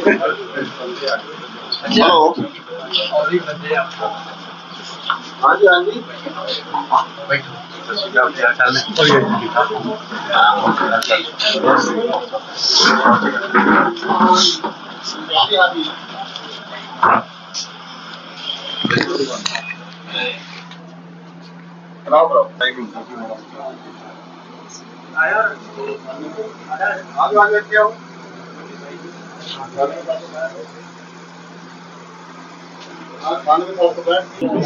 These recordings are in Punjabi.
ਹੈਲੋ ਹਾਂਜੀ ਹਾਂਜੀ। ਰਾਮ ਰਾਮ ਥੈਂਕ ਯੂ ਆਜੋ ਆਜੋ ਇੱਥੇ ਆਓ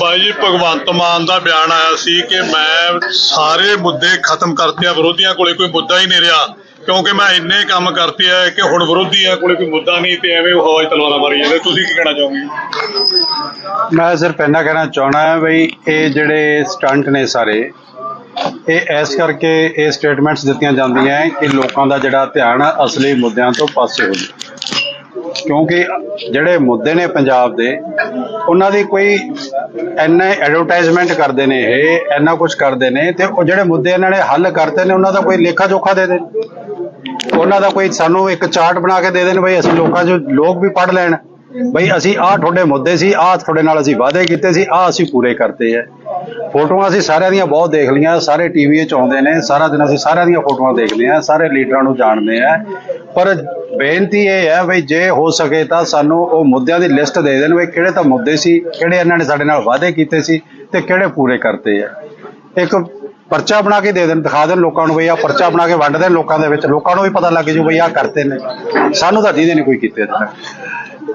ਬਾਈ ਜੀ, ਭਗਵੰਤ ਮਾਨ ਦਾ ਬਿਆਨ ਆਇਆ ਸੀ ਕਿ ਮੈਂ ਸਾਰੇ ਮੁੱਦੇ ਖਤਮ ਕਰਤੇ ਆ, ਵਿਰੋਧੀਆਂ ਕੋਲੇ ਕੋਈ ਮੁੱਦਾ ਹੀ ਨਹੀਂ ਰਿਹਾ। ਕਿਉਂਕਿ ਮੈਂ ਇੰਨੇ ਕੰਮ ਕਰਤੇ ਆ ਕਿ ਹੁਣ ਵਿਰੋਧੀਆਂ ਕੋਲੇ ਕੋਈ ਮੁੱਦਾ ਨਹੀਂ ਤੇ ਐਵੇਂ ਉਹ ਹਵਾਈ ਤਲਵਾਰਾਂ ਮਾਰੀ ਜਾਂਦੇ। ਤੁਸੀਂ ਕੀ ਕਹਿਣਾ ਚਾਹੋਗੇ ਮੈਂ ਸਿਰਫ ਇੰਨਾ ਕਹਿਣਾ ਚਾਹਣਾ ਹੈ ਬਈ, ਇਹ ਜਿਹੜੇ ਸਟੰਟ ਨੇ ਸਾਰੇ ਇਹ ਇਸ ਕਰਕੇ ਇਹ ਸਟੇਟਮੈਂਟਸ ਦਿੱਤੀਆਂ ਜਾਂਦੀਆਂ ਹੈ ਕਿ ਲੋਕਾਂ ਦਾ ਜਿਹੜਾ ਧਿਆਨ ਅਸਲੀ ਮੁੱਦਿਆਂ ਤੋਂ ਪਾਸੇ ਹੋ ਜਾਵੇ। ਕਿਉਂਕਿ ਜਿਹੜੇ ਮੁੱਦੇ ਨੇ ਪੰਜਾਬ ਦੇ, ਉਹਨਾਂ ਦੀ ਕੋਈ ਐਨਾ ਐਡਵਰਟਾਈਜ਼ਮੈਂਟ ਕਰਦੇ ਨੇ ਇਹ ਐਨਾ ਕੁਝ ਕਰਦੇ ਨੇ ਤੇ ਉਹ ਜਿਹੜੇ ਮੁੱਦੇ ਇਹਨਾਂ ਨੇ ਹੱਲ ਕਰਤੇ ਨੇ, ਉਹਨਾਂ ਦਾ ਕੋਈ ਲੇਖਾ ਜੋਖਾ ਦੇ ਦੇਣ ਉਹਨਾਂ ਦਾ ਕੋਈ ਸਾਨੂੰ ਇੱਕ ਚਾਰਟ ਬਣਾ ਕੇ ਦੇ ਦੇਣ ਬਈ ਅਸੀਂ ਲੋਕਾਂ 'ਚ ਲੋਕ ਵੀ ਪੜ ਲੈਣ। ਬਈ ਅਸੀਂ ਆਹ ਤੁਹਾਡੇ ਮੁੱਦੇ ਸੀ, ਆਹ ਤੁਹਾਡੇ ਨਾਲ ਅਸੀਂ ਵਾਅਦੇ ਕੀਤੇ ਸੀ, ਆਹ ਅਸੀਂ ਪੂਰੇ ਕਰਤੇ ਐ। ਫੋਟੋਆਂ ਅਸੀਂ ਸਾਰਿਆਂ ਦੀਆਂ ਬਹੁਤ ਦੇਖ ਲਈਆਂ, ਸਾਰੇ ਟੀਵੀ 'ਚ ਆਉਂਦੇ ਨੇ, ਸਾਰਾ ਦਿਨ ਅਸੀਂ ਸਾਰਿਆਂ ਦੀਆਂ ਫੋਟੋਆਂ ਦੇਖਦੇ ਆ ਸਾਰੇ ਲੀਡਰਾਂ ਨੂੰ ਜਾਣਦੇ ਆ ਪਰ ਬੇਨਤੀ ਇਹ ਹੈ ਬਈ ਜੇ ਹੋ ਸਕੇ ਤਾਂ ਸਾਨੂੰ ਉਹ ਮੁੱਦਿਆਂ ਦੀ ਲਿਸਟ ਦੇ ਦੇਣ ਬਈ ਕਿਹੜੇ ਤਾਂ ਮੁੱਦੇ ਸੀ, ਕਿਹੜੇ ਇਹਨਾਂ ਨੇ ਸਾਡੇ ਨਾਲ ਵਾਅਦੇ ਕੀਤੇ ਸੀ ਤੇ ਕਿਹੜੇ ਪੂਰੇ ਕਰਤੇ ਆ ਇੱਕ ਪਰਚਾ ਬਣਾ ਕੇ ਦੇ ਦੇਣ, ਦਿਖਾ ਦੇਣ ਲੋਕਾਂ ਨੂੰ ਬਈ ਆ ਪਰਚਾ ਬਣਾ ਕੇ ਵੰਡ ਦੇਣ ਲੋਕਾਂ ਦੇ ਵਿੱਚ, ਲੋਕਾਂ ਨੂੰ ਵੀ ਪਤਾ ਲੱਗ ਜੂ ਬਈ ਆ ਕਰਤੇ ਨੇ। ਸਾਨੂੰ ਤਾਂ ਦੀਦੇ ਨੇ ਕੋਈ ਕੀਤੇ ਅਜੇ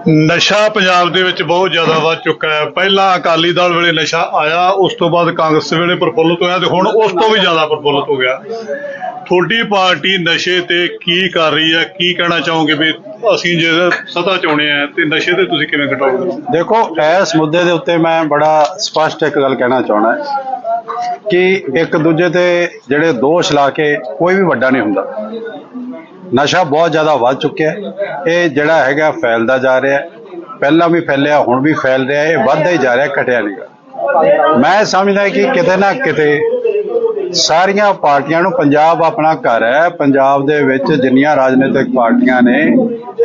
ਨਸ਼ਾ ਪੰਜਾਬ ਦੇ ਵਿੱਚ ਬਹੁਤ ਜ਼ਿਆਦਾ ਵੱਧ ਚੁੱਕਾ ਹੈ। ਪਹਿਲਾਂ ਅਕਾਲੀ ਦਲ ਵੇਲੇ ਨਸ਼ਾ ਆਇਆ, ਉਸ ਤੋਂ ਬਾਅਦ ਕਾਂਗਰਸ ਵੇਲੇ ਪ੍ਰਫੁੱਲਤ ਹੋਇਆ ਤੇ ਹੁਣ ਉਸ ਤੋਂ ਵੀ ਜ਼ਿਆਦਾ ਪ੍ਰਫੁੱਲਤ ਹੋ ਗਿਆ। ਤੁਹਾਡੀ ਪਾਰਟੀ ਨਸ਼ੇ ਤੇ ਕੀ ਕਰ ਰਹੀ ਹੈ? ਕੀ ਕਹਿਣਾ ਚਾਹੋਗੇ ਵੀ ਅਸੀਂ ਜੇ ਸਤਾ ਚਾਉਣੇ ਆ ਤੇ ਨਸ਼ੇ ਤੇ ਤੁਸੀਂ ਕਿਵੇਂ ਘਟਾਓਗੇ? ਦੇਖੋ, ਇਸ ਮੁੱਦੇ ਦੇ ਉੱਤੇ ਮੈਂ ਬੜਾ ਸਪਸ਼ਟ ਇੱਕ ਗੱਲ ਕਹਿਣਾ ਚਾਹਣਾ ਕਿ ਇੱਕ ਦੂਜੇ ਤੇ ਜਿਹੜੇ ਦੋਸ਼ ਲਾ ਕੇ ਕੋਈ ਵੀ ਵੱਡਾ ਨਹੀਂ ਹੁੰਦਾ। ਨਸ਼ਾ ਬਹੁਤ ਜ਼ਿਆਦਾ ਵੱਧ ਚੁੱਕਿਆ ਇਹ ਜਿਹੜਾ ਹੈਗਾ ਫੈਲਦਾ ਜਾ ਰਿਹਾ ਪਹਿਲਾਂ ਵੀ ਫੈਲਿਆ, ਹੁਣ ਵੀ ਫੈਲ ਰਿਹਾ ਇਹ ਵੱਧਦਾ ਹੀ ਜਾ ਰਿਹਾ, ਘਟਿਆ ਨਹੀਂਗਾ ਮੈਂ ਸਮਝਦਾ ਕਿ ਕਿਤੇ ਨਾ ਕਿਤੇ ਸਾਰੀਆਂ ਪਾਰਟੀਆਂ ਨੂੰ ਪੰਜਾਬ ਆਪਣਾ ਘਰ ਹੈ। ਪੰਜਾਬ ਦੇ ਵਿੱਚ ਜਿੰਨੀਆਂ ਰਾਜਨੀਤਿਕ ਪਾਰਟੀਆਂ ਨੇ,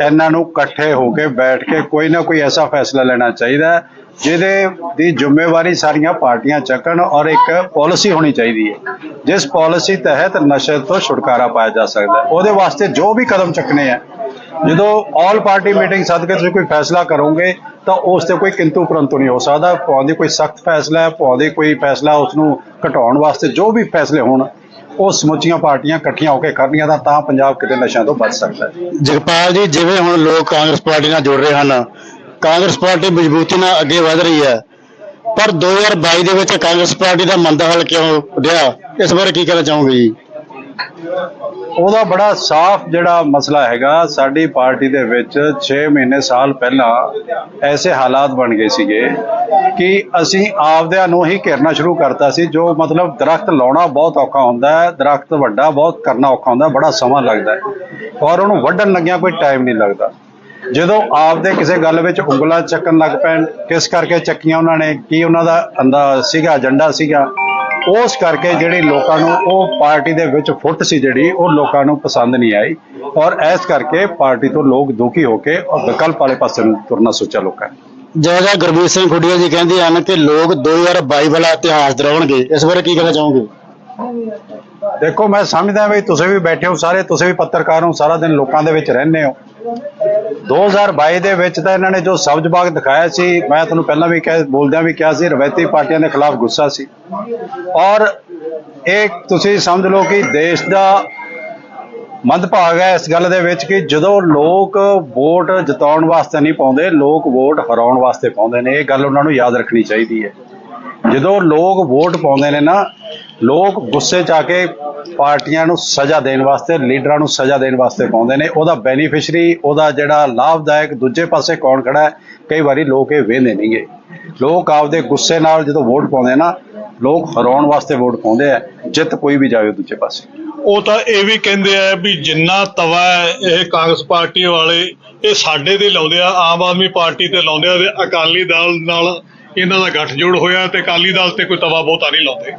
ਇਹਨਾਂ ਨੂੰ ਇਕੱਠੇ ਹੋ ਕੇ ਬੈਠ ਕੇ ਕੋਈ ਨਾ ਕੋਈ ਐਸਾ ਫੈਸਲਾ ਲੈਣਾ ਚਾਹੀਦਾ ਜਿਹਦੇ ਦੀ ਜ਼ਿੰਮੇਵਾਰੀ ਸਾਰੀਆਂ ਪਾਰਟੀਆਂ ਚੱਕਣ ਔਰ ਇੱਕ ਪਾਲਿਸੀ ਹੋਣੀ ਚਾਹੀਦੀ ਹੈ। ਜਿਸ ਪਾਲਿਸੀ ਤਹਿਤ ਨਸ਼ੇ ਤੋਂ ਛੁਟਕਾਰਾ ਪਾਇਆ ਜਾ ਸਕਦਾ ਹੈ। ਉਹਦੇ ਵਾਸਤੇ ਜੋ ਵੀ ਕਦਮ ਚੱਕਣੇ ਆ, ਜਦੋਂ ਆਲ ਪਾਰਟੀ ਮੀਟਿੰਗ ਸੱਦ ਕੇ ਤੁਸੀਂ ਕੋਈ ਫੈਸਲਾ ਕਰੋਗੇ, ਤਾਂ ਉਸ ਤੇ ਕੋਈ ਕਿੰਤੂ ਪਰੰਤੂ ਨਹੀਂ ਹੋ ਸਕਦਾ। ਭਾਵੇਂ ਕੋਈ ਸਖਤ ਫੈਸਲਾ ਹੈ, ਭਾਵੇਂ ਕੋਈ ਫੈਸਲਾ ਉਸ ਨੂੰ ਘਟਾਉਣ ਵਾਸਤੇ ਜੋ ਵੀ ਫੈਸਲੇ ਹੋਣ, ਉਹ ਸਮੁੱਚੀਆਂ ਪਾਰਟੀਆਂ ਇਕੱਠੀਆਂ ਹੋ ਕੇ ਕਰਨੀਆਂ ਤਾਂ ਤਾਂ ਪੰਜਾਬ ਕਿਤੇ ਨਸ਼ਿਆਂ ਤੋਂ ਬਚ ਸਕਦਾ ਹੈ। ਜਗਪਾਲ ਜੀ, ਜਿਵੇਂ ਹੁਣ ਲੋਕ ਕਾਂਗਰਸ ਪਾਰਟੀ ਨਾਲ ਜੁੜ ਰਹੇ ਹਨ ਕਾਂਗਰਸ ਪਾਰਟੀ ਮਜ਼ਬੂਤੀ ਨਾਲ ਅੱਗੇ ਵਧ ਰਹੀ ਹੈ। ਪਰ 2022 ਦੇ ਵਿੱਚ ਕਾਂਗਰਸ ਪਾਰਟੀ ਦਾ ਮੰਦਾ ਹਾਲ ਕਿਉਂ ਰਿਹਾ? ਇਸ ਬਾਰੇ ਕੀ ਕਹਿਣਾ ਚਾਹੋਗੇ ਜੀ? ਉਹਦਾ ਬੜਾ ਸਾਫ਼ ਜਿਹੜਾ ਮਸਲਾ ਹੈਗਾ, ਸਾਡੀ ਪਾਰਟੀ ਦੇ ਵਿੱਚ 6 ਮਹੀਨੇ ਸਾਲ ਪਹਿਲਾਂ ਐਸੇ ਹਾਲਾਤ ਬਣ ਗਏ ਸੀਗੇ ਕਿ ਅਸੀਂ ਆਪਦਿਆਂ ਨੂੰ ਹੀ ਘੇਰਨਾ ਸ਼ੁਰੂ ਕਰਤਾ ਸੀ, ਜੋ ਮਤਲਬ ਦਰਖਤ ਲਾਉਣਾ ਬਹੁਤ ਔਖਾ ਹੁੰਦਾ ਹੈ, ਦਰਖਤ ਵੱਡਾ ਬਹੁਤ ਕਰਨਾ ਔਖਾ ਹੁੰਦਾ, ਬੜਾ ਸਮਾਂ ਲੱਗਦਾ ਹੈ। ਔਰ ਉਹਨੂੰ ਵੱਢਣ ਲੱਗਿਆਂ ਕੋਈ ਟਾਈਮ ਨਹੀਂ ਲੱਗਦਾ। ਜਦੋਂ ਆਪਦੇ ਕਿਸੇ ਗੱਲ ਵਿੱਚ ਉਂਗਲਾਂ ਚੱਕਣ ਲੱਗ ਪੈਣ ਕਿਸ ਕਰਕੇ ਚੱਕੀਆਂ ਉਹਨਾਂ ਨੇ ਕੀ ਉਹਨਾਂ ਦਾ ਅੰਦਾ ਸੀਗਾ ਏਜੰਡਾ ਸੀਗਾ ਉਸ ਕਰਕੇ ਜਿਹੜੀ ਲੋਕਾਂ ਨੂੰ ਉਹ ਪਾਰਟੀ ਦੇ ਵਿੱਚ ਫੁੱਟ ਸੀ ਜਿਹੜੀ ਉਹ ਲੋਕਾਂ ਨੂੰ ਪਸੰਦ ਨਹੀਂ ਆਈ ਔਰ ਇਸ ਕਰਕੇ ਪਾਰਟੀ ਤੋਂ ਲੋਕ ਦੁਖੀ ਹੋ ਕੇ ਔਰ ਵਿਕਲਪ ਵਾਲੇ ਪਾਸੇ ਨੂੰ ਤੁਰਨਾ ਸੋਚਿਆ ਲੋਕਾਂ ਨੇ। ਜਿਹੜਾ ਗੁਰਬੀਰ ਸਿੰਘ ਖੁੱਡੀਆ ਜੀ ਕਹਿੰਦੇ ਹਨ ਕਿ ਲੋਕ 2022 ਵਾਲਾ ਇਤਿਹਾਸ ਦਰਾਉਣਗੇ ਇਸ ਬਾਰੇ ਕੀ ਕਹਿਣਾ ਚਾਹੋਗੇ? ਦੇਖੋ ਮੈਂ ਸਮਝਦਾ ਵੀ ਤੁਸੀਂ ਵੀ ਬੈਠੇ ਹੋ ਸਾਰੇ ਤੁਸੀਂ ਵੀ ਪੱਤਰਕਾਰ ਹੋ ਸਾਰਾ ਦਿਨ ਲੋਕਾਂ ਦੇ ਵਿੱਚ ਰਹਿੰਦੇ ਹੋ। 2022 ਦੇ ਵਿੱਚ ਤਾਂ ਇਹਨਾਂ ਨੇ ਜੋ ਸਬਜ਼ ਬਾਗ ਦਿਖਾਇਆ ਸੀ, ਮੈਂ ਤੁਹਾਨੂੰ ਪਹਿਲਾਂ ਵੀ ਕਹਿ, ਬੋਲਦਿਆਂ ਵੀ ਕਿਹਾ ਸੀ, ਰਵਾਇਤੀ ਪਾਰਟੀਆਂ ਦੇ ਖਿਲਾਫ ਗੁੱਸਾ ਸੀ। ਔਰ ਇਹ ਤੁਸੀਂ ਸਮਝ ਲਓ ਕਿ ਦੇਸ਼ ਦਾ ਮੰਦਭਾਗ ਹੈ ਇਸ ਗੱਲ ਦੇ ਵਿੱਚ ਕਿ ਜਦੋਂ ਲੋਕ ਵੋਟ ਜਿਤਾਉਣ ਵਾਸਤੇ ਨਹੀਂ ਪਾਉਂਦੇ, ਲੋਕ ਵੋਟ ਹਰਾਉਣ ਵਾਸਤੇ ਪਾਉਂਦੇ ਨੇ, ਇਹ ਗੱਲ ਉਹਨਾਂ ਨੂੰ ਯਾਦ ਰੱਖਣੀ ਚਾਹੀਦੀ ਹੈ। ਜਦੋਂ ਲੋਕ ਵੋਟ ਪਾਉਂਦੇ ਨੇ ਨਾ, ਲੋਕ ਗੁੱਸੇ 'ਚ ਆ ਕੇ ਪਾਰਟੀਆਂ ਨੂੰ ਸਜ਼ਾ ਦੇਣ ਵਾਸਤੇ, ਲੀਡਰਾਂ ਨੂੰ ਸਜ਼ਾ ਦੇਣ ਵਾਸਤੇ ਪਾਉਂਦੇ ਨੇ, ਉਹਦਾ ਬੈਨੀਫੀਸ਼ਰੀ ਉਹਦਾ ਜਿਹੜਾ ਲਾਭਦਾਇਕ ਦੂਜੇ ਪਾਸੇ ਕੌਣ ਖੜਾ ਹੈ, ਕਈ ਵਾਰੀ ਲੋਕ ਇਹ ਵੇਂਦੇ ਨਹੀਂਗੇ ਲੋਕ ਆਪਦੇ ਗੁੱਸੇ ਨਾਲ ਜਦੋਂ ਵੋਟ ਪਾਉਂਦੇ ਨਾ, ਲੋਕ ਹਰਾਉਣ ਵਾਸਤੇ ਵੋਟ ਪਾਉਂਦੇ ਆ, ਜਿੱਤ ਕੋਈ ਵੀ ਜਾਵੇ ਦੂਜੇ ਪਾਸੇ। ਉਹ ਤਾਂ ਇਹ ਵੀ ਕਹਿੰਦੇ ਆ ਵੀ ਜਿੰਨਾ ਤਵਾ ਹੈ, ਇਹ ਕਾਂਗਰਸ ਪਾਰਟੀ ਵਾਲੇ, ਇਹ ਸਾਡੇ ਤੇ ਲਾਉਂਦੇ ਆ, ਆਮ ਆਦਮੀ ਪਾਰਟੀ ਤੇ ਲਾਉਂਦੇ ਆ ਤੇ ਅਕਾਲੀ ਦਲ ਨਾਲ ਇਹਨਾਂ ਦਾ ਗੱਠਜੋੜ ਹੋਇਆ ਤੇ ਅਕਾਲੀ ਦਲ ਤੇ ਕੋਈ ਤਵਾ ਬਹੁਤਾ ਨਹੀਂ ਲਾਉਂਦੇ।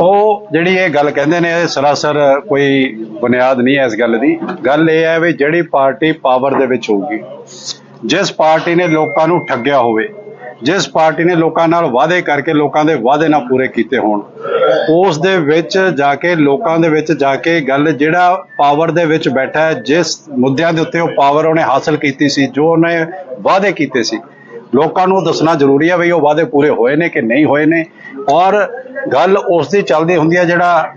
ਉਹ ਜਿਹੜੀ ਇਹ ਗੱਲ ਕਹਿੰਦੇ ਨੇ, ਇਹ ਸਰਾਸਰ ਕੋਈ ਬੁਨਿਆਦ ਨਹੀਂ ਹੈ ਇਸ ਗੱਲ ਦੀ। ਗੱਲ ਇਹ ਹੈ ਵੀ ਜਿਹੜੀ ਪਾਰਟੀ ਪਾਵਰ ਦੇ ਵਿੱਚ ਹੋਊਗੀ, ਜਿਸ ਪਾਰਟੀ ਨੇ ਲੋਕਾਂ ਨੂੰ ਠੱਗਿਆ ਹੋਵੇ, ਜਿਸ ਪਾਰਟੀ ਨੇ ਲੋਕਾਂ ਨਾਲ ਵਾਅਦੇ ਕਰਕੇ ਲੋਕਾਂ ਦੇ ਵਾਅਦੇ ਨਾ ਪੂਰੇ ਕੀਤੇ ਹੋਣ, ਉਸ ਦੇ ਵਿੱਚ ਜਾ ਕੇ, ਲੋਕਾਂ ਦੇ ਵਿੱਚ ਜਾ ਕੇ ਗੱਲ ਜਿਹੜਾ ਪਾਵਰ ਦੇ ਵਿੱਚ ਬੈਠਾ ਹੈ, ਜਿਸ ਮੁੱਦਿਆਂ ਦੇ ਉੱਤੇ ਉਹ ਪਾਵਰ ਉਹਨੇ ਹਾਸਲ ਕੀਤੀ ਸੀ, ਜੋ ਉਹਨੇ ਵਾਅਦੇ ਕੀਤੇ ਸੀ ਲੋਕਾਂ ਨੂੰ ਦੱਸਣਾ ਜ਼ਰੂਰੀ ਹੈ ਵੀ ਉਹ ਵਾਅਦੇ ਪੂਰੇ ਹੋਏ ਨੇ ਕਿ ਨਹੀਂ ਹੋਏ ਨੇ। ਔਰ ਗੱਲ ਉਸ ਦੀ ਚੱਲਦੀ ਹੁੰਦੀ ਹੈ ਜਿਹੜਾ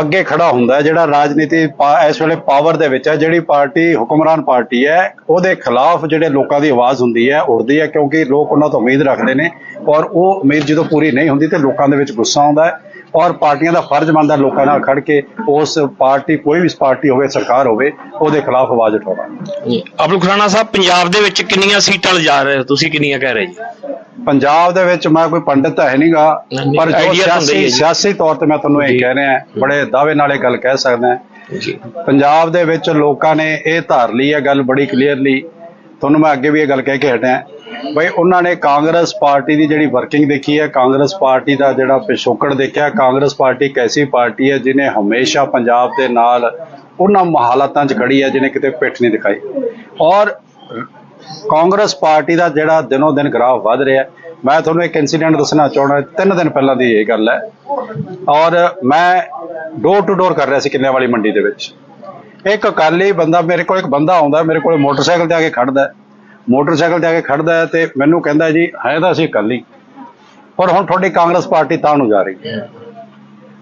ਅੱਗੇ ਖੜਾ ਹੁੰਦਾ ਜਿਹੜਾ ਰਾਜਨੀਤੀ ਪਾ- ਇਸ ਵੇਲੇ ਪਾਵਰ ਦੇ ਵਿੱਚ ਹੈ, ਜਿਹੜੀ ਪਾਰਟੀ, ਹੁਕਮਰਾਨ ਪਾਰਟੀ ਹੈ, ਉਹਦੇ ਖਿਲਾਫ ਜਿਹੜੇ ਲੋਕਾਂ ਦੀ ਆਵਾਜ਼ ਹੁੰਦੀ ਹੈ ਉੱਠਦੀ ਹੈ, ਕਿਉਂਕਿ ਲੋਕ ਉਹਨਾਂ ਤੋਂ ਉਮੀਦ ਰੱਖਦੇ ਨੇ। ਔਰ ਉਹ ਉਮੀਦ ਜਦੋਂ ਪੂਰੀ ਨਹੀਂ ਹੁੰਦੀ ਤੇ ਲੋਕਾਂ ਦੇ ਵਿੱਚ ਗੁੱਸਾ ਆਉਂਦਾ ਹੈ। ਔਰ ਪਾਰਟੀਆਂ ਦਾ ਫਰਜ਼ ਬਣਦਾ ਲੋਕਾਂ ਨਾਲ ਖੜ ਕੇ ਉਸ ਪਾਰਟੀ ਕੋਈ ਵੀ ਪਾਰਟੀ ਹੋਵੇ ਸਰਕਾਰ ਹੋਵੇ ਉਹਦੇ ਖਿਲਾਫ ਆਵਾਜ਼ ਉਠਾਉਣਾ। ਅਬਦੁਲ ਖੁਰਾਨਾ ਸਾਹਿਬ ਪੰਜਾਬ ਦੇ ਵਿੱਚ ਕਿੰਨੀਆਂ ਸੀਟਾਂ ਲਿਜਾ ਰਹੇ ਹੋ? ਤੁਸੀਂ ਕਿੰਨੀਆਂ ਕਹਿ ਰਹੇ ਜੀ? ਪੰਜਾਬ ਦੇ ਵਿੱਚ ਮੈਂ ਕੋਈ ਪੰਡਿਤ ਤਾਂ ਹੈ ਨਹੀਂਗਾ ਨਹੀਂ, ਪਰ ਜੋ ਸਿਆਸੀ ਜੀ। ਸਿਆਸੀ ਤੌਰ ਤੇ ਮੈਂ ਤੁਹਾਨੂੰ ਇਹ ਕਹਿ ਰਿਹਾ ਬੜੇ ਦਾਅਵੇ ਨਾਲ ਇਹ ਗੱਲ ਕਹਿ ਸਕਦਾ ਜੀ। ਪੰਜਾਬ ਦੇ ਵਿੱਚ ਲੋਕਾਂ ਨੇ ਇਹ ਧਾਰ ਲਈ ਹੈ ਗੱਲ ਬੜੀ ਕਲੀਅਰਲੀ ਤੁਹਾਨੂੰ ਮੈਂ ਅੱਗੇ ਵੀ ਇਹ ਗੱਲ ਕਹਿ ਕੇ ਹਟਿਆ। ਬਈ ਉਹਨਾਂ ਨੇ ਕਾਂਗਰਸ ਪਾਰਟੀ ਦੀ ਜਿਹੜੀ ਵਰਕਿੰਗ ਦੇਖੀ ਹੈ, ਕਾਂਗਰਸ ਪਾਰਟੀ ਦਾ ਜਿਹੜਾ ਪਿਛੋਕੜ ਦੇਖਿਆ, ਕਾਂਗਰਸ ਪਾਰਟੀ ਇੱਕ ਐਸੀ ਪਾਰਟੀ ਹੈ ਜਿਨੇ ਹਮੇਸ਼ਾ ਪੰਜਾਬ ਦੇ ਨਾਲ ਉਹਨਾਂ ਹਾਲਾਤਾਂ 'ਚ ਖੜੀ ਹੈ ਜਿਹਨੇ ਕਿਤੇ ਪਿੱਠ ਨਹੀਂ ਦਿਖਾਈ। ਔਰ ਕਾਂਗਰਸ ਪਾਰਟੀ ਦਾ ਜਿਹੜਾ ਦਿਨੋ ਦਿਨ ਗ੍ਰਾਫ ਵੱਧ ਰਿਹਾ ਮੈਂ ਤੁਹਾਨੂੰ ਇੱਕ ਇਨਸੀਡੈਂਟ ਦੱਸਣਾ ਚਾਹੁੰਦਾ, ਤਿੰਨ ਦਿਨ ਪਹਿਲਾਂ ਦੀ ਇਹ ਗੱਲ ਹੈ। ਔਰ ਮੈਂ ਡੋਰ ਟੂ ਡੋਰ ਕਰ ਰਿਹਾ ਸੀ ਕਿੰਨੇ ਵਾਲੀ ਮੰਡੀ ਦੇ ਵਿੱਚ। ਇੱਕ ਅਕਾਲੀ ਬੰਦਾ, ਮੇਰੇ ਕੋਲ ਇੱਕ ਬੰਦਾ ਆਉਂਦਾ, ਮੇਰੇ ਕੋਲ ਮੋਟਰਸਾਈਕਲ ਤੇ ਆ ਕੇ ਖੜਦਾ ਮੋਟਰਸਾਈਕਲ ਤੇ ਆ ਕੇ ਖੜਦਾ ਹੈ ਤੇ ਮੈਨੂੰ ਕਹਿੰਦਾ ਜੀ ਹੈ ਤਾਂ ਅਸੀਂ ਅਕਾਲੀ। ਪਰ ਹੁਣ ਤੁਹਾਡੀ ਕਾਂਗਰਸ ਪਾਰਟੀ ਤਾਂ ਨੂੰ ਜਾ ਰਹੀ ਹੈ।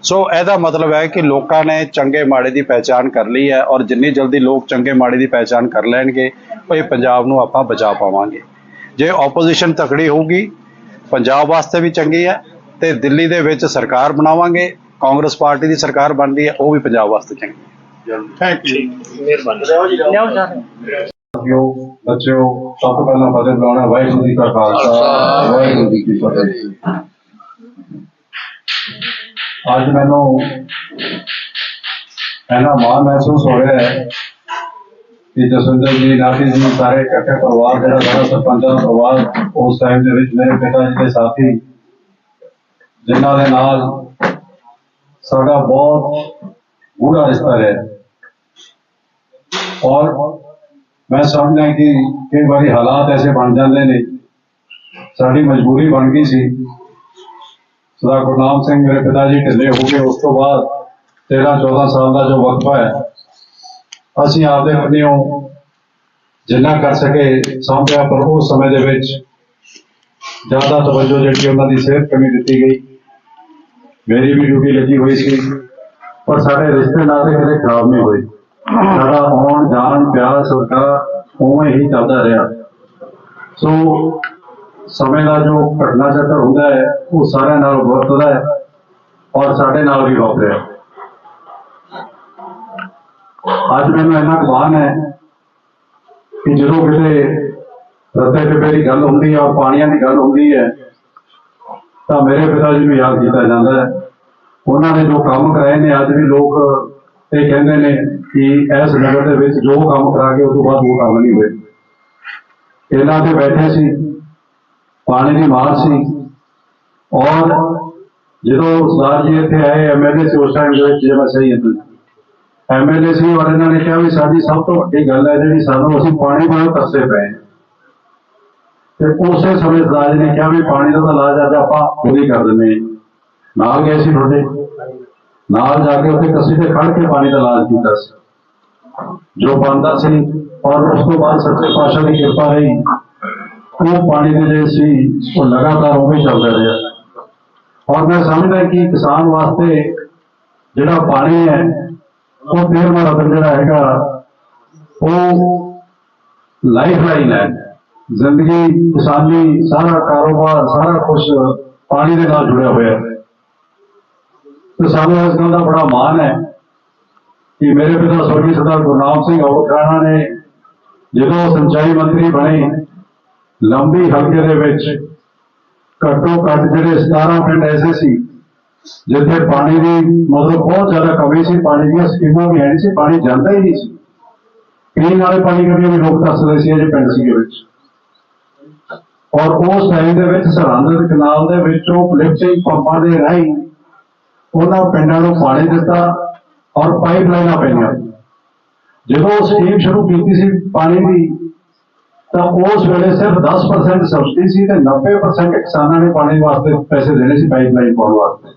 ਸੋ ਇਹਦਾ ਮਤਲਬ ਹੈ ਕਿ ਲੋਕਾਂ ਨੇ ਚੰਗੇ ਮਾੜੇ ਦੀ ਪਹਿਚਾਣ ਕਰ ਲਈ ਹੈ ਔਰ ਜਿੰਨੀ ਜਲਦੀ ਲੋਕ ਚੰਗੇ ਮਾੜੇ ਦੀ ਪਹਿਚਾਣ ਕਰ ਲੈਣਗੇ ਉਹ ਇਹ ਪੰਜਾਬ ਨੂੰ ਆਪਾਂ ਬਚਾ ਪਾਵਾਂਗੇ। ਜੇ ਆਪੋਜੀਸ਼ਨ ਤਕੜੀ ਹੋਊਗੀ ਪੰਜਾਬ ਵਾਸਤੇ ਵੀ ਚੰਗੀ ਹੈ ਤੇ ਦਿੱਲੀ ਦੇ ਵਿੱਚ ਸਰਕਾਰ ਬਣਾਵਾਂਗੇ ਕਾਂਗਰਸ ਪਾਰਟੀ ਦੀ ਸਰਕਾਰ ਬਣਦੀ ਹੈ ਉਹ ਵੀ ਪੰਜਾਬ ਵਾਸਤੇ ਚੰਗੀ ਹੈ। ਥੈਂਕ ਯੂ ਸਾਥੀਓ ਬੱਚਿਓ ਸਭ ਤੋਂ ਪਹਿਲਾਂ ਫਤਿਹ ਬੁਲਾਉਣਾ ਵਾਹਿਗੁਰੂ ਜੀ ਕਾ ਖਾਲਸਾ ਵਾਹਿਗੁਰੂ ਜੀ ਕੀ ਫਤਿਹ। ਅੱਜ ਮੈਨੂੰ ਇਹਨਾਂ ਮਾਣ ਮਹਿਸੂਸ ਹੋ ਰਿਹਾ ਹੈ ਕਿ ਜਸਵਿੰਦਰ ਜੀ ਨਾਥੀ ਜੀ ਸਾਰੇ ਇਕੱਠੇ ਪਰਿਵਾਰ ਜਿਹੜਾ ਸਾਰਾ ਸਰਪੰਚਾਂ ਦਾ ਪਰਿਵਾਰ ਉਸ ਟਾਈਮ ਦੇ ਵਿੱਚ ਮੇਰੇ ਪਿਤਾ ਜੀ ਦੇ ਸਾਥੀ ਜਿਨ੍ਹਾਂ ਦੇ ਨਾਲ ਸਾਡਾ ਬਹੁਤ ਗੂੜਾ ਰਿਸ਼ਤਾ ਰਿਹਾ ਔਰ ਮੈਂ ਸਮਝਦਾ ਕਿ ਕਈ ਵਾਰੀ ਹਾਲਾਤ ਐਸੇ ਬਣ ਜਾਂਦੇ ਨੇ। ਸਾਡੀ ਮਜਬੂਰੀ ਬਣ ਗਈ ਸੀ। ਸਰਦਾਰ ਗੁਰਨਾਮ ਸਿੰਘ ਮੇਰੇ ਪਿਤਾ ਜੀ ਢਿੱਲੇ ਹੋ ਗਏ। ਉਸ ਤੋਂ ਬਾਅਦ 13 14 ਸਾਲ ਦਾ ਜੋ ਵਕਫਾ ਹੈ, ਅਸੀਂ ਆਪਦੇ ਵੱਲੋਂ ਜਿੰਨਾ ਕਰ ਸਕੇ ਸਾਂਭਿਆ, ਪਰ ਉਸ ਸਮੇਂ ਦੇ ਵਿੱਚ ਜ਼ਿਆਦਾ ਤਵੱਜੋ ਜਿਹੜੀ ਉਹਨਾਂ ਦੀ ਸਿਹਤ ਕਮੀ ਦਿੱਤੀ ਗਈ। ਮੇਰੀ ਵੀ ਡਿਊਟੀ ਲੱਗੀ ਹੋਈ ਸੀ, ਪਰ ਸਾਡੇ ਰਿਸ਼ਤੇ ਨਾਤੇ ਕਦੇ ਖਰਾਬ ਨਹੀਂ ਹੋਏ। ਸਾਡਾ ਆਉਣ ਜਾਣ, ਪਿਆਰ ਸਤਿਕਾਰ ਉਵੇਂ ਹੀ ਚੱਲਦਾ ਰਿਹਾ। ਸੋ ਸਮੇਂ ਦਾ ਜੋ ਘਟਨਾ ਚੱਕਰ ਹੁੰਦਾ ਹੈ, ਉਹ ਸਾਰਿਆਂ ਨਾਲ ਵਰਤਦਾ ਹੈ ਔਰ ਸਾਡੇ ਨਾਲ ਵੀ ਵਾਪਰਿਆ। ਅੱਜ ਮੈਨੂੰ ਇੰਨਾ ਕੁ ਹੈ ਕਿ ਜਦੋਂ ਕਿਤੇ ਰੱਤੇ ਟਿੱਬੇ ਦੀ ਗੱਲ ਹੁੰਦੀ ਹੈ ਔਰ ਪਾਣੀਆਂ ਦੀ ਗੱਲ ਹੁੰਦੀ ਹੈ, ਤਾਂ ਮੇਰੇ ਪਿਤਾ ਜੀ ਨੂੰ ਯਾਦ ਕੀਤਾ ਜਾਂਦਾ ਹੈ। ਉਹਨਾਂ ਨੇ ਜੋ ਕੰਮ ਕਰਾਏ ਨੇ, ਅੱਜ ਵੀ ਲੋਕ ਇਹ ਕਹਿੰਦੇ ਨੇ ਕਿ ਇਸ ਨਗਰ ਦੇ ਵਿੱਚ ਜੋ ਕੰਮ ਕਰਾ ਕੇ ਉਸ ਤੋਂ ਬਾਅਦ ਉਹ ਕੰਮ ਨਹੀਂ ਹੋਏ। ਇਹਨਾਂ ਤੇ ਬੈਠੇ ਸੀ, ਪਾਣੀ ਦੀ ਮਾਰ ਸੀ। ਔਰ ਜਦੋਂ ਸਰਦਾਰ ਜੀ ਇੱਥੇ ਆਏ ਐਮਐਲਏ ਸੀ ਉਸ ਟਾਈਮ ਦੇ ਵਿੱਚ ਜੇ ਮੈਂ ਸਹੀ ਹਾਂ। ਐਮਐਲਏ ਸੀ ਔਰ ਇਹਨਾਂ ਨੇ ਕਿਹਾ ਵੀ ਸਾਡੀ ਸਭ ਤੋਂ ਵੱਡੀ ਗੱਲ ਹੈ ਜਿਹੜੀ ਸਾਨੂੰ ਅਸੀਂ ਪਾਣੀ ਨਾਲ ਤਰਸੇ ਪਏ ਤੇ ਉਸੇ ਸਮੇਂ ਸਰਦਾਰ ਜੀ ਨੇ ਕਿਹਾ ਵੀ ਪਾਣੀ ਦਾ ਤਾਂ ਇਲਾਜ ਅੱਜ ਆਪਾਂ ਪੂਰੀ ਕਰ ਦਿੰਦੇ ਨਾਲ ਗਏ ਸੀ ਤੁਹਾਡੇ। ਨਾਲ ਜਾ ਕੇ ਉੱਥੇ ਕੱਸੀ ਤੇ ਖੜ ਕੇ ਪਾਣੀ ਦਾ ਇਲਾਜ ਕੀਤਾ ਸੀ। ਜੋ ਬੰਦਾ ਸੀ ਔਰ ਉਸ ਤੋਂ ਬਾਅਦ ਸੱਚੇ ਪਾਤਸ਼ਾਹ ਦੀ ਕਿਰਪਾ ਰਹੀ, ਉਹ ਪਾਣੀ ਦੇ ਜਿਹੜੇ ਸੀ, ਉਹ ਲਗਾਤਾਰ ਉਵੇਂ ਚੱਲਦਾ ਰਿਹਾ। ਔਰ ਮੈਂ ਸਮਝਦਾ ਕਿ ਕਿਸਾਨ ਵਾਸਤੇ ਜਿਹੜਾ ਪਾਣੀ ਹੈ, ਉਹ ਤੇਰਵਾਂ ਰਤਨ ਜਿਹੜਾ ਹੈਗਾ, ਉਹ ਲਾਈਫ ਲਾਈਨ ਹੈ। ਜ਼ਿੰਦਗੀ, ਕਿਸਾਨੀ, ਸਾਰਾ ਕਾਰੋਬਾਰ, ਸਾਰਾ ਕੁਝ ਪਾਣੀ ਦੇ ਨਾਲ ਜੁੜਿਆ ਹੋਇਆ ਹੈ। ਤੇ ਸਾਨੂੰ ਇਸ ਗੱਲ ਦਾ ਬੜਾ ਮਾਣ ਹੈ ਕਿ ਮੇਰੇ ਪਿਤਾ ਸਵਰਗੀ ਸਰਦਾਰ ਗੁਰਨਾਮ ਸਿੰਘ ਔਖਰਾਣਾ ਨੇ ਜਦੋਂ ਸਿੰਚਾਈ ਮੰਤਰੀ ਬਣੇ, ਲੰਬੀ ਹਲਕੇ ਦੇ ਵਿੱਚ ਘੱਟੋ ਘੱਟ ਜਿਹੜੇ 17 ਪਿੰਡ ਐਸੇ ਸੀ, ਜਿੱਥੇ ਪਾਣੀ ਦੀ ਮਤਲਬ ਬਹੁਤ ਜ਼ਿਆਦਾ ਕਮੀ ਸੀ, ਪਾਣੀ ਦੀਆਂ ਸਕੀਮਾਂ ਵੀ ਹੈ ਨਹੀਂ ਸੀ, ਪਾਣੀ ਜਾਂਦਾ ਹੀ ਨਹੀਂ ਸੀ। ਪੀਣ ਵਾਲੇ ਪਾਣੀ ਕਦੇ ਵੀ ਲੋਕ ਤਰਸਦੇ ਸੀ ਅਜੇ ਪਿੰਡ ਸੀਗੇ ਵਿੱਚ। ਔਰ ਉਸ ਟਾਈਮ ਦੇ ਵਿੱਚ ਸਰਹੰਦ ਦੇ ਕਨਾਲ ਦੇ ਵਿੱਚੋਂ ਲਿਫਟਿੰਗ ਪੰਪਾਂ ਦੇ ਰਾਹੀਂ ਉਹਨਾਂ ਪਿੰਡਾਂ ਨੂੰ ਪਾਣੀ ਦਿੱਤਾ ਔਰ ਪਾਈਪਲਾਈਨਾਂ ਪਈਆਂ। ਜਦੋਂ ਸਕੀਮ ਸ਼ੁਰੂ ਕੀਤੀ ਸੀ ਪਾਣੀ ਦੀ, ਤਾਂ ਉਸ ਵੇਲੇ ਸਿਰਫ 10% ਸਬਸਿਡੀ ਸੀ ਤੇ 90% ਕਿਸਾਨਾਂ ਨੇ ਪਾਣੀ ਵਾਸਤੇ ਪੈਸੇ ਦੇਣੇ ਸੀ ਪਾਈਪਲਾਈਨ ਪਾਉਣ ਵਾਸਤੇ।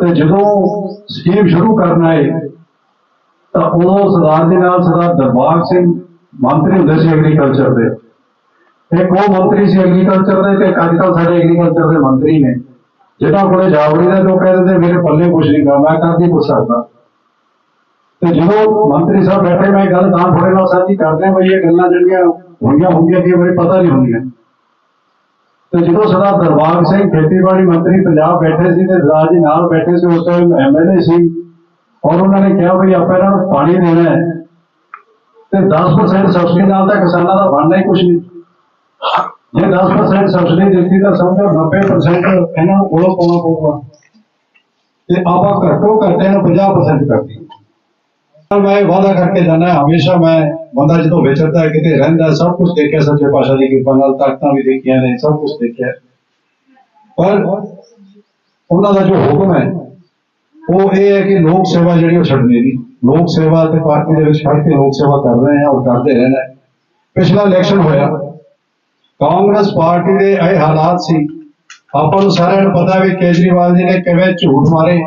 ਤੇ ਜਦੋਂ ਸਕੀਮ ਸ਼ੁਰੂ ਕਰਨ ਆਏ, ਤਾਂ ਉਦੋਂ ਸਰਦਾਰ ਦੇ ਨਾਲ ਸਰਦਾਰ ਦਰਬਾਰ ਸਿੰਘ ਮੰਤਰੀ ਹੁੰਦੇ ਸੀ ਐਗਰੀਕਲਚਰ ਦੇ। ਇੱਕ ਉਹ ਮੰਤਰੀ ਸੀ ਐਗਰੀਕਲਚਰ ਦੇ ਤੇ ਅੱਜ ਕੱਲ੍ਹ ਸਾਡੇ ਐਗਰੀਕਲਚਰ ਦੇ ਮੰਤਰੀ ਨੇ। ਜਿਹਨਾਂ ਕੋਲੇ ਜਾਵੜੀ ਦੇ ਲੋਕ ਕਹਿੰਦੇ ਮੇਰੇ ਪੱਲੇ ਕੁਛ ਨਹੀਂ ਗਾ, ਮੈਂ ਕਰਦੀ ਪੁੱਛ ਸਕਦਾ ਤੇ ਜਦੋਂ ਮੰਤਰੀ ਸਾਹਿਬ ਬੈਠੇ, ਮੈਂ ਗੱਲ ਤਾਂ ਥੋੜੇ ਨਾਲ ਸਾਂਝੀ ਕਰਦੇ ਹਾਂ, ਬਈ ਇਹ ਗੱਲਾਂ ਜਿਹੜੀਆਂ ਹੋਈਆਂ ਹੁੰਦੀਆਂ ਕਿ ਮੇਰੇ ਪਤਾ ਨਹੀਂ ਹੁੰਦੀਆਂ। ਤੇ ਜਦੋਂ ਸਰਦਾਰ ਦਰਬਾਰ ਸਿੰਘ ਖੇਤੀਬਾੜੀ ਮੰਤਰੀ ਪੰਜਾਬ ਬੈਠੇ ਸੀ ਤੇ ਸਰਦਾਰ ਜੀ ਨਾਲ ਬੈਠੇ ਸੀ, ਉਸ ਟਾਈਮ ਐਮਐਲਏ ਸੀ। ਔਰ ਉਹਨਾਂ ਨੇ ਕਿਹਾ ਵੀ ਆਪਾਂ ਇਹਨਾਂ ਨੂੰ ਪਾਣੀ ਦੇਣਾ ਹੈ। ਤੇ 10% ਸਬਸਿਡੀ ਨਾਲ ਤਾਂ ਕਿਸਾਨਾਂ ਦਾ ਬਣਨਾ ਹੀ ਕੁਛ ਨਹੀਂ। ਜੇ 10% ਸਬਸਿਡੀ ਦਿੱਤੀ ਤਾਂ ਸਮਝੋ 90% ਇਹਨਾਂ ਨੂੰ ਕੋਲੋਂ ਪਾਉਣਾ ਪਊਗਾ ਤੇ ਆਪਾਂ ਘੱਟੋ ਘੱਟ ਇਹਨੂੰ 50% ਕਰਦੀ ਪਰ ਮੈਂ ਵਾਅਦਾ ਕਰਕੇ ਜਾਣਾ ਹਮੇਸ਼ਾ ਮੈਂ ਬੰਦਾ ਜਦੋਂ ਵਿਚਰਦਾ ਹੈ, ਕਿਤੇ ਰਹਿੰਦਾ ਹੈ, ਸਭ ਕੁਝ ਦੇਖਿਆ ਸੱਚੇ ਪਾਤਸ਼ਾਹ ਦੀ ਕਿਰਪਾ ਨਾਲ ਤਾਕਤਾਂ ਵੀ ਦੇਖੀਆਂ ਨੇ ਸਭ ਕੁਝ ਦੇਖਿਆ ਪਰ ਉਹਨਾਂ ਦਾ ਜੋ ਹੁਕਮ ਹੈ ਉਹ ਇਹ ਹੈ ਕਿ ਲੋਕ ਸੇਵਾ ਜਿਹੜੀ ਉਹ ਛੱਡਣੀ ਨਹੀਂ ਲੋਕ ਸੇਵਾ ਤੇ ਪਾਰਟੀ ਦੇ ਵਿੱਚ ਖੜ ਕੇ ਲੋਕ ਸੇਵਾ ਕਰ ਰਹੇ ਹਾਂ ਔਰ ਕਰਦੇ ਰਹਿਣਾ ਹੈ। ਕਾਂਗਰਸ ਪਾਰਟੀ ਦੇ ਇਹ ਹਾਲਾਤ ਸੀ। ਆਪਾਂ ਨੂੰ ਸਾਰਿਆਂ ਨੂੰ ਪਤਾ ਵੀ ਕੇਜਰੀਵਾਲ ਜੀ ਨੇ ਕਿਵੇਂ ਝੂਠ ਮਾਰੇ।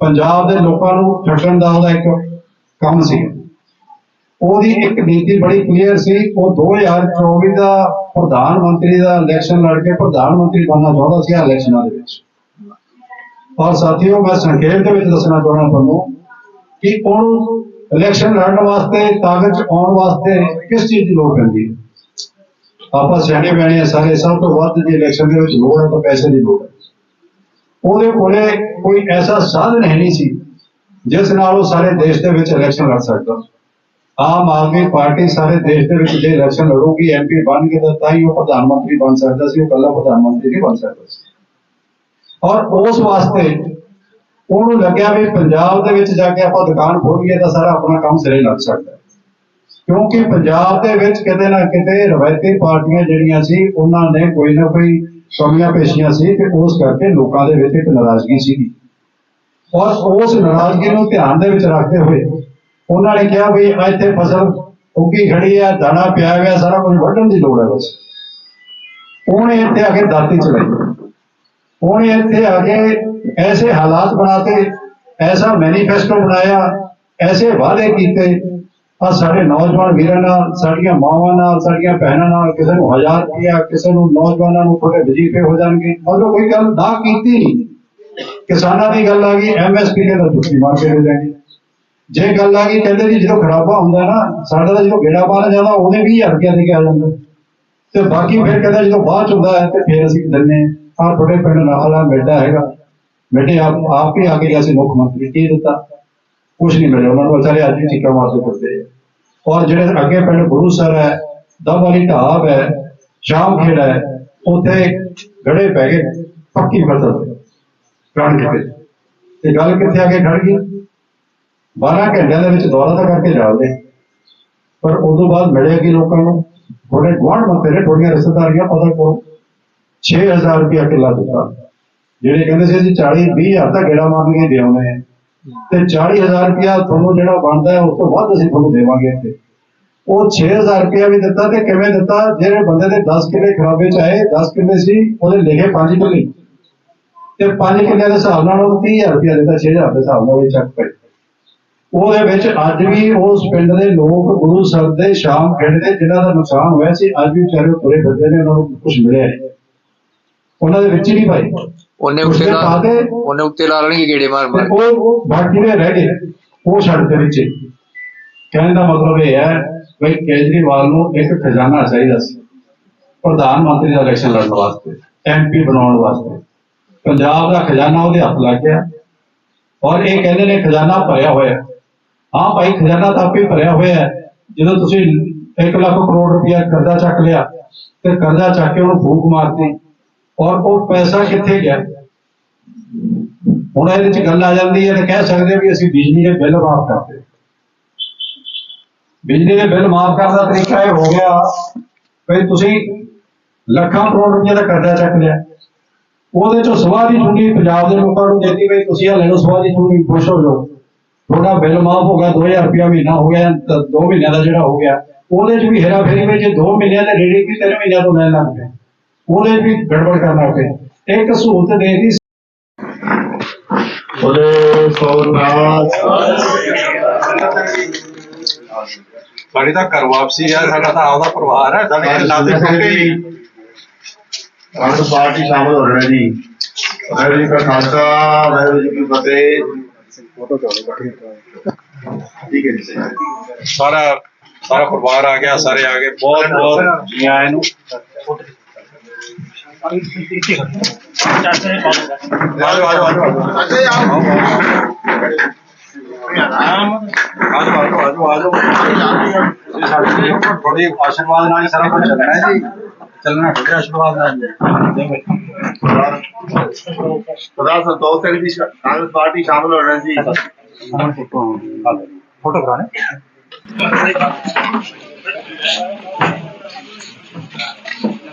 ਪੰਜਾਬ ਦੇ ਲੋਕਾਂ ਨੂੰ ਠੱਗਣ ਦਾ ਉਹਦਾ ਇੱਕ ਕੰਮ ਸੀ। ਉਹਦੀ ਇੱਕ ਨੀਤੀ ਬੜੀ ਕਲੀਅਰ ਸੀ। ਉਹ 2024 ਦਾ ਪ੍ਰਧਾਨ ਮੰਤਰੀ ਦਾ ਇਲੈਕਸ਼ਨ ਲੜ ਕੇ ਪ੍ਰਧਾਨ ਮੰਤਰੀ ਬਣਨਾ ਚਾਹੁੰਦਾ ਸੀ ਇਲੈਕਸ਼ਨਾਂ ਦੇ ਵਿੱਚ। ਔਰ ਸਾਥੀਓ, ਮੈਂ ਸੰਖੇਪ ਦੇ ਵਿੱਚ ਦੱਸਣਾ ਚਾਹੁੰਦਾ ਤੁਹਾਨੂੰ ਕਿ ਉਹਨੂੰ ਇਲੈਕਸ਼ਨ ਲੜਨ ਵਾਸਤੇ ਤਾਕਤ ਆਉਣ ਵਾਸਤੇ ਕਿਸ ਚੀਜ਼ ਦੀ ਲੋੜ ਪੈਂਦੀ ਹੈ? ਆਪਾਂ ਸਿਆਣੇ ਬਿਆਣੇ ਸਾਰੇ, ਸਭ ਤੋਂ ਵੱਧ ਜੇ ਇਲੈਕਸ਼ਨ ਦੇ ਵਿੱਚ ਲੋੜ ਹੈ ਤਾਂ ਪੈਸੇ ਦੀ ਲੋੜ ਹੈ। ਉਹਦੇ ਕੋਲੇ ਕੋਈ ਐਸਾ ਸਾਧਨ ਹੈ ਨਹੀਂ ਸੀ, ਜਿਸ ਨਾਲ ਉਹ ਸਾਰੇ ਦੇਸ਼ ਦੇ ਵਿੱਚ ਇਲੈਕਸ਼ਨ ਲੜ ਸਕਦਾ। ਆਮ ਆਦਮੀ ਪਾਰਟੀ ਸਾਰੇ ਦੇਸ਼ ਦੇ ਵਿੱਚ ਜੇ ਇਲੈਕਸ਼ਨ ਲੜੂਗੀ ਐਮਪੀ ਬਣ ਕੇ ਤਾਂ ਹੀ ਉਹ ਪ੍ਰਧਾਨ ਮੰਤਰੀ ਬਣ ਸਕਦਾ ਸੀ, ਉਹ ਇਕੱਲਾ ਪ੍ਰਧਾਨ ਮੰਤਰੀ ਨਹੀਂ ਬਣ ਸਕਦਾ ਸੀ। ਔਰ ਉਸ ਵਾਸਤੇ ਉਹਨੂੰ ਲੱਗਿਆ ਵੀ ਪੰਜਾਬ ਦੇ ਵਿੱਚ ਜਾ ਕੇ ਆਪਾਂ ਦੁਕਾਨ ਖੋਲੀਏ ਤਾਂ ਸਾਰਾ ਆਪਣਾ ਕੰਮ ਸਿਰੇ ਲੱਗ ਸਕਦਾ। ਕਿਉਂਕਿ ਪੰਜਾਬ ਦੇ ਵਿੱਚ ਕਿਤੇ ਨਾ ਕਿਤੇ ਰਵਾਇਤੀ ਪਾਰਟੀਆਂ ਜਿਹੜੀਆਂ ਸੀ, ਉਹਨਾਂ ਨੇ ਕੋਈ ਨਾ ਕੋਈ ਕਮੀਆਂ ਪੇਸ਼ੀਆਂ ਸੀ ਤੇ ਉਸ ਕਰਕੇ ਲੋਕਾਂ ਦੇ ਵਿੱਚ ਇੱਕ ਨਾਰਾਜ਼ਗੀ ਸੀਗੀ। ਔਰ ਉਸ ਨਾਰਾਜ਼ਗੀ ਨੂੰ ਧਿਆਨ ਦੇ ਵਿੱਚ ਰੱਖਦੇ ਹੋਏ ਉਹਨਾਂ ਨੇ ਕਿਹਾ ਵੀ ਇੱਥੇ ਫਸਲ ਉੱਗੀ ਖੜੀ ਆ ਦਾਣਾ ਪਿਆ ਹੋਇਆ, ਸਾਰਾ ਕੁਝ ਵੱਢਣ ਦੀ ਲੋੜ ਹੈ ਬਸ। ਉਹਨੇ ਇੱਥੇ ਆ ਕੇ ਦਾਤੀ ਚਲਾਈ। ਉਹਨੇ ਇੱਥੇ ਆ ਕੇ ਐਸੇ ਹਾਲਾਤ ਬਣਾਤੇ, ਐਸਾ ਮੈਨੀਫੈਸਟੋ ਬਣਾਇਆ, ਐਸੇ ਵਾਅਦੇ ਕੀਤੇ ਆ ਸਾਡੇ ਨੌਜਵਾਨ ਵੀਰਾਂ ਨਾਲ, ਸਾਡੀਆਂ ਮਾਵਾਂ ਨਾਲ, ਸਾਡੀਆਂ ਭੈਣਾਂ ਨਾਲ ਕਿਸੇ ਨੂੰ ਹਜ਼ਾਰ ਰੁਪਇਆ ਕਿਸੇ ਨੂੰ ਨੌਜਵਾਨਾਂ ਨੂੰ ਥੋੜੇ ਵਜ਼ੀਫੇ ਹੋ ਜਾਣਗੇ। ਮਤਲਬ ਕੋਈ ਗੱਲ ਨਾ ਕੀਤੀ ਨਹੀਂ। ਕਿਸਾਨਾਂ ਦੀ ਗੱਲ ਆ ਗਈ ਐਮਐਸਪੀ ਦੇ ਤਾਂ ਤੁਸੀਂ ਮਾਰ ਕੇ ਦੇ ਦੇਣਗੇ ਜੇ ਗੱਲ ਆ ਗਈ, ਕਹਿੰਦੇ ਜੀ ਜਦੋਂ ਖਰਾਬਾ ਹੁੰਦਾ ਨਾ, ਸਾਡਾ ਤਾਂ ਜਦੋਂ ਗੇੜਾ ਪਾਣਾ ਜਾਂਦਾ ਉਹਦੇ 20000 ਰੁਪਇਆ ਦੇ ਕੇ ਆ ਜਾਂਦਾ ਤੇ ਬਾਕੀ ਫਿਰ ਕਹਿੰਦਾ ਜਦੋਂ ਬਾਅਦ ਚ ਹੁੰਦਾ ਹੈ, ਤੇ ਫਿਰ ਅਸੀਂ ਦਿੰਨੇ ਆ ਤੁਹਾਡੇ ਪਿੰਡ ਨਾਲਾ ਮਿਲਦਾ ਹੈਗਾ। ਬੇਟੇ ਆਪ ਆਪ ਹੀ ਆ ਕੇ ਅਸੀਂ ਮੁੱਖ ਮੰਤਰੀ ਕੀ ਦਿੱਤਾ। ਕੁਝ ਨਹੀਂ ਮਿਲਿਆ ਉਹਨਾਂ ਨੂੰ ਵਿਚਾਰੇ ਅੱਜ ਵੀ ਚੀਕਾਂ ਮਾਰਦੇ ਫਿਰਦੇ ਆ ਔਰ ਜਿਹੜੇ ਅੱਗੇ ਪਿੰਡ ਗੁਰੂਸਰ ਹੈ ਦਮ ਵਾਲੀ ਢਾਬ ਹੈ ਸ਼ਾਮ ਖੇੜਾ ਹੈ ਉੱਥੇ ਗੜੇ ਪੈ ਗਏ ਪੱਕੀ ਫਸਲ ਕਣਕ ਤੇ ਤੇ ਗੱਲ ਕਿੱਥੇ ਆ ਕੇ ਖੜ ਗਈ 12 ਘੰਟਿਆਂ ਦੇ ਵਿੱਚ ਦੌਰਾ ਤਾਂ ਕਰਕੇ ਜਾਉਂਦੇ ਪਰ ਉਦੋਂ ਬਾਅਦ ਮਿਲਿਆ ਕਿ ਲੋਕਾਂ ਨੂੰ ਥੋੜੇ ਗੁਆਂਢ ਮੰਤੇ ਨੇ ਥੋੜੀਆਂ ਰਿਸ਼ਤੇਦਾਰੀਆਂ ਪਤਾ ਕੋ 6000 ਰੁਪਇਆ ਕਿੱਲਾ ਦਿੱਤਾ ਜਿਹੜੇ ਕਹਿੰਦੇ ਸੀ ਅਸੀਂ 40 20000 ਦਾ ਗੇੜਾ ਮਾਰ ਕੇ ਦੇ ਆਉਣੇ ਆ ਤੇ 40000 ਰੁਪਇਆ ਤੁਹਾਨੂੰ ਜਿਹੜਾ ਬਣਦਾ ਉਸ ਤੋਂ ਵੱਧ ਅਸੀਂ ਤੁਹਾਨੂੰ ਦੇਵਾਂਗੇ ਇੱਥੇ। ਉਹ 6000 ਰੁਪਇਆ ਵੀ ਦਿੱਤਾ ਤੇ ਕਿਵੇਂ ਦਿੱਤਾ? ਜਿਹੜੇ ਬੰਦੇ ਦੇ 10 ਕਿੱਲੇ ਖਰਾਬੇ ਚ ਆਏ 10 ਕਿੱਲੇ ਸੀ, ਉਹਦੇ ਲਿਖੇ 5 ਕਿੱਲੇ। ਤੇ 5 ਕਿੱਲੇ ਦੇ ਹਿਸਾਬ ਨਾਲ ਉਹਨੂੰ 30000 ਰੁਪਇਆ ਦਿੱਤਾ 6000 ਦੇ ਹਿਸਾਬ ਨਾਲ ਉਹ ਚੱਕ ਪਏ ਉਹਦੇ ਵਿੱਚ ਅੱਜ ਵੀ ਉਸ ਪਿੰਡ ਦੇ ਲੋਕ ਗੁਰੂ ਸਾਹਿਬ ਦੇ ਸ਼ਾਮ ਖੇਡਦੇ ਜਿਨ੍ਹਾਂ ਦਾ ਨੁਕਸਾਨ ਹੋਇਆ ਸੀ, ਅੱਜ ਵੀ ਵਿਚਾਰੇ ਉਹ ਤੁਰੇ ਫਿਰਦੇ ਨੇ, ਉਹਨਾਂ ਨੂੰ ਕੁਝ ਮਿਲਿਆ ਉਹਨਾਂ ਦੇ ਵਿੱਚ ਹੀ ਨਹੀਂ ਭਾਈ। ਉਹਨੇ ਉੱਤੇ ਲਾ ਉਹਨੇ ਉੱਤੇ ਲਾ ਲੈਣਗੇ ਗੇੜੇ ਮਾਰ ਮਾਰ। ਉਹ ਬਾਕੀ ਦੇ ਰਹਿ ਗਏ? ਉਹ ਛੱਡ ਦੇ ਵਿੱਚ। ਕਹਿਣ ਦਾ ਮਤਲਬ ਇਹ ਹੈ ਵੀ ਕੇਜਰੀਵਾਲ ਨੂੰ ਇੱਕ ਖਜ਼ਾਨਾ ਚਾਹੀਦਾ ਸੀ। ਪ੍ਰਧਾਨ ਮੰਤਰੀ ਦਾ ਇਲੈਕਸ਼ਨ ਲੜਨ ਵਾਸਤੇ ਐਮਪੀ ਬਣਾਉਣ ਵਾਸਤੇ। ਪੰਜਾਬ ਦਾ ਖਜ਼ਾਨਾ ਉਹਦੇ ਹੱਥ ਲੱਗ ਗਿਆ। ਔਰ ਇਹ ਕਹਿੰਦੇ ਨੇ ਖਜ਼ਾਨਾ ਭਰਿਆ ਹੋਇਆ ਹਾਂ। ਭਾਈ ਖਜ਼ਾਨਾ ਤਾਂ ਆਪੇ ਭਰਿਆ ਹੋਇਆ ਹੈ। ਜਦੋਂ ਤੁਸੀਂ 1 ਲੱਖ ਕਰੋੜ ਰੁਪਇਆ ਕਰਜ਼ਾ ਚੱਕ ਲਿਆ ਤੇ ਕਰਜ਼ਾ ਚੱਕ ਕੇ ਉਹਨੂੰ ਫੂਕ ਮਾਰਤੀ। ਔਰ ਉਹ ਪੈਸਾ ਕਿੱਥੇ ਗਿਆ? ਹੁਣ ਇਹਦੇ ਵਿੱਚ ਗੱਲ ਆ ਜਾਂਦੀ ਹੈ ਤੇ ਕਹਿ ਸਕਦੇ ਵੀ ਅਸੀਂ ਬਿਜਲੀ ਦੇ ਬਿੱਲ ਮਾਫ ਕਰਦੇ ਬਿਜਲੀ ਦੇ ਬਿੱਲ ਮਾਫ ਕਰਨ ਦਾ ਤਰੀਕਾ ਇਹ ਹੋ ਗਿਆ ਵੀ ਤੁਸੀਂ ਲੱਖਾਂ ਕਰੋੜ ਰੁਪਏ ਦਾ ਕਰਜ਼ਾ ਚੱਕ ਲਿਆ। ਉਹਦੇ ਚੋਂ ਸਵਾਹ ਦੀ ਚੁੰਗੀ ਪੰਜਾਬ ਦੇ ਲੋਕਾਂ ਨੂੰ ਦਿੱਤੀ ਵੀ ਤੁਸੀਂ ਆ ਲੈ ਲਓ, ਸਵਾਹ ਦੀ ਚੁੰਗੀ ਖੁਸ਼ ਹੋ ਜਾਓ। ਤੁਹਾਡਾ ਬਿੱਲ ਮਾਫ ਹੋ ਗਿਆ 2000 ਰੁਪਇਆ ਮਹੀਨਾ ਹੋ ਗਿਆ 2 ਮਹੀਨਿਆਂ ਦਾ ਜਿਹੜਾ ਹੋ ਗਿਆ। ਉਹਦੇ 'ਚ ਵੀ ਹੇਰਾ ਫੇਰੀ ਵਿੱਚ 2 ਮਹੀਨਿਆਂ ਦੇ ਰੇੜੀ ਵੀ 3 ਮਹੀਨਿਆਂ ਤੋਂ ਲੈਣ ਲੱਗ ਪਏ ਉਹਦੇ 'ਚ ਵੀ ਗੜਬੜ ਕਰਨ ਪਏ ਇੱਕ ਸਹੂਲਤ ਦੇਤੀ ਬੋਲੇ ਸੋਨਾਥ ਸਾਡੀ ਤਾਂ ਘਰ ਵਾਪਸੀ ਹੈ ਸਾਡਾ ਤਾਂ ਆਪਦਾ ਪਰਿਵਾਰ ਹੈ ਸਾਡੇ ਨਾਤੇ ਟੁੱਟੇ ਹੀ ਕਾਂਗਰਸ ਪਾਰਟੀ ਸ਼ਾਮਲ ਹੋ ਰਹੇ ਜੀ। ਵਾਹਿਗੁਰੂ ਜੀ ਕਾ ਖਾਲਸਾ ਵਾਹਿਗੁਰੂ ਜੀ ਕੀ ਫਤਿਹ। ਠੀਕ ਹੈ ਜੀ ਸਾਰਾ ਸਾਰਾ ਪਰਿਵਾਰ ਆ ਗਿਆ ਸਾਰੇ ਆ ਗਏ। ਬਹੁਤ ਬਹੁਤ। ਜੀ ਆਇਆਂ ਨੂੰ। ਆਜੋ ਆਜੋ ਆਜੋ ਆਜੋ ਆਜੋ ਆਜੋ ਆਜੋ ਇਹ ਸਾਡੇ ਥੋੜੀ ਆਸ਼ੀਰਵਾਦ ਨਾਲ ਹੀ ਸਾਰਾ ਕੁਝ ਚੱਲਣਾ ਹੈ ਜੀ ਚੱਲਣਾ ਤੁਹਾਡੇ ਆਸ਼ੀਰਵਾਦ ਨਾਲ ਹੀ ਹੈ। ਸਰਦਾਰ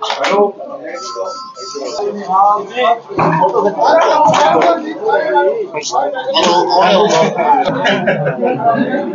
Hello. Hello.